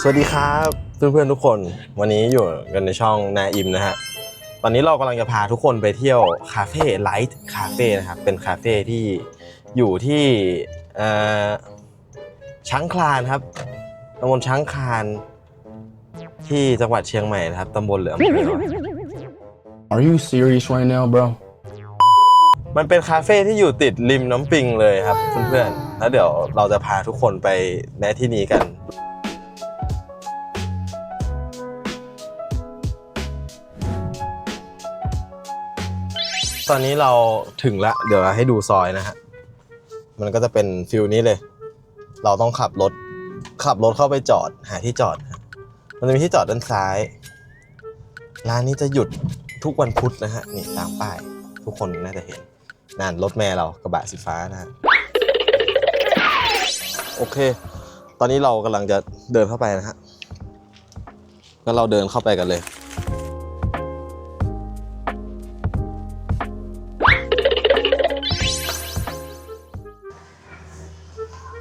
สวัสดีครับเพื่อนๆทุกคนวันนี้อยู่กันในช่องนาอิมนะฮะตอนนี้เรากำลังจะพาทุกคนไปเที่ยวคาเฟ่ไลท์คาเฟ่นะครับเป็นคาเฟ่ที่อยู่ที่เอ่อช้างคลานครับตำบลช้างคลาน ที่จังหวัดเชียงใหม่นะครับตำบลเหลืออำเภอ Are you serious right now, bro? มันเป็นคาเฟ่ที่อยู่ติดริมน้ำปิงเลยครับเพื่อนๆแล้วเดี๋ยวเราจะพาทุกคนไปแนะที่นี้กัน ตอนนี้เราถึงละเดี๋ยวเราให้ดูซอยนะฮะ มันก็จะเป็นฟิลนี้เลย เราต้องขับรถ ขับรถเข้าไปจอดหาที่จอด มันจะมีที่จอดด้านซ้าย ร้านนี้จะหยุดทุกวันพุธนะฮะ นี่ตามป้าย ทุกคนน่าจะเห็น นั่นรถแม่เรากระบะสีฟ้านะฮะ โอเค ตอนนี้เรากำลังจะเดินเข้าไปนะฮะก็เราเดินเข้าไปกันเลย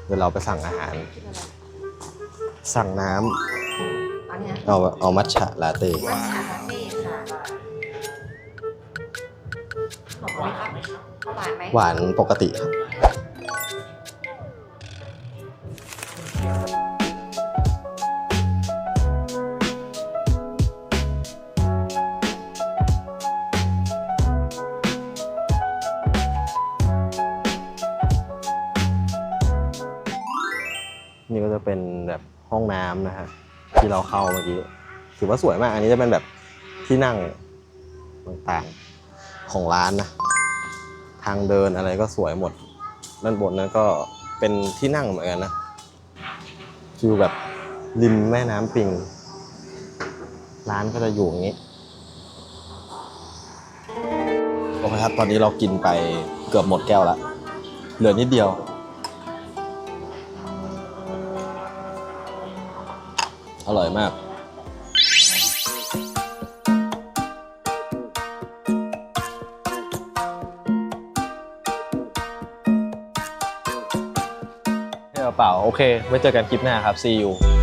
เดี๋ยวเราไปสั่งอาหาร สั่งน้ำอันเนี้ยเอาเอามัทฉะลาเต้มัทฉะคาเฟ่ค่ะขอบคุณครับหวานไหมหวานปกติครับ นี่ก็จะเป็นแบบห้องน้ำนะฮะที่เราเข้าเมื่อกี้ถือว่าสวยมาก อันนี้จะเป็นแบบที่นั่งต่างๆของร้านนะ ทางเดินอะไรก็สวยหมด ด้านบนนั้นก็เป็นที่นั่งเหมือนกันนะฟิลแบบริมแม่น้ำปิง ร้านก็จะอยู่อย่างนี้โอเคครับ ตอนนี้เรากินไปเกือบหมดแก้วแล้ว เหลือนิดเดียว อร่อยมากเปล่า โอเค ไว้เจอกันคลิปหน้าครับ see you